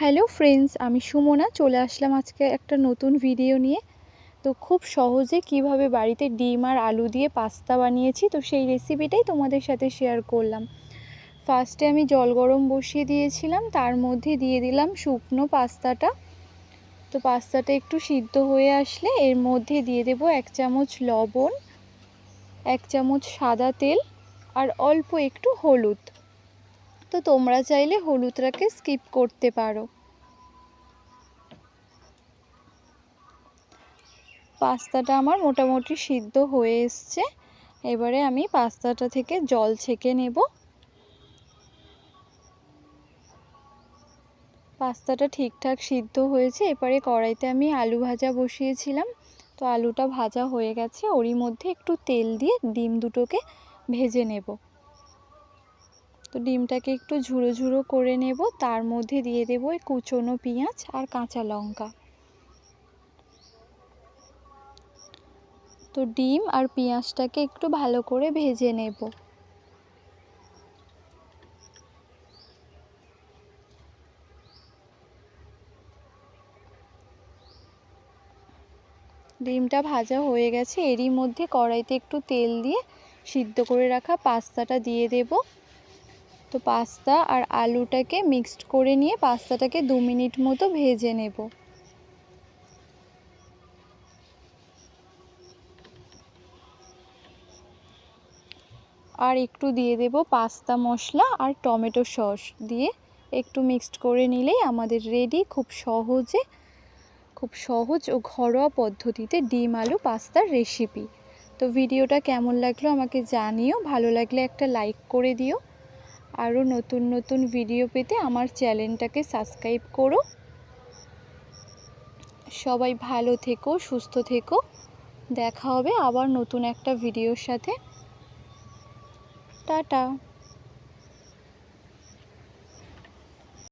Hello friends, আমি সুমনা, চলে আসলাম আজকে একটা নতুন ভিডিও নিয়ে। তো খুব সহজে কীভাবে বাড়িতে ডিম আর আলু দিয়ে পাস্তা বানিয়েছি, তো সেই রেসিপিটাই তোমাদের সাথে শেয়ার করলাম। ফার্স্টে আমি জল গরম বসিয়ে দিয়েছিলাম, তার মধ্যে দিয়ে দিলাম শুকনো পাস্তাটা। তো পাস্তাটা একটু সিদ্ধ হয়ে আসলে এর মধ্যে দিয়ে দেব এক চামচ লবণ, এক চামচ সাদা তেল, আর অল্প একটু হলুদ। তো তোমরা চাইলে হলুদটাকে স্কিপ করতে পারো। পাস্তাটা আমার মোটামুটি সিদ্ধ হয়ে এসছে। এবারে আমি পাস্তাটা থেকে জল ছেঁকে নেব। পাস্তাটা ঠিকঠাক সিদ্ধ হয়েছে। এবারে কড়াইতে আমি আলু ভাজা বসিয়েছিলাম। তো আলুটা ভাজা হয়ে গেছে। ওরই মধ্যে একটু তেল দিয়ে ডিম দুটোকে ভেজে নেব। তো ডিমটাকে একটু ঝুড়ো ঝুড়ো করে নেব। তার মধ্যে দিয়ে দেবো ওই কুচনো পেঁয়াজ আর কাঁচা লঙ্কা। তো ডিম আর পেঁয়াজটাকে একটু ভালো করে ভেজে নেব। ডিমটা ভাজা হয়ে গেছে। এরই মধ্যে কড়াইতে একটু তেল দিয়ে সিদ্ধ করে রাখা পাস্তাটা দিয়ে দেবো। তো পাস্তা আর আলুটাকে মিক্সড করে নিয়ে পাস্তাটাকে দু মিনিট মতো ভেজে নেব। আর একটু দিয়ে দেব পাস্তা মশলা আর টমেটো সস দিয়ে। একটু মিক্সড করে নিলেই আমাদের রেডি খুব সহজে, খুব সহজ ও ঘরোয়া পদ্ধতিতে ডিম আলু পাস্তার রেসিপি তো ভিডিওটা কেমন লাগল আমাকে জানিও, ভালো লাগলে একটা লাইক করে দিও। আরও নতুন নতুন ভিডিও পেতে আমার চ্যানেলটাকে সাবস্ক্রাইব করো। সবাই ভালো থেকো, সুস্থ থেকো। দেখা হবে আবার নতুন একটা ভিডিওর সাথে। টাটা।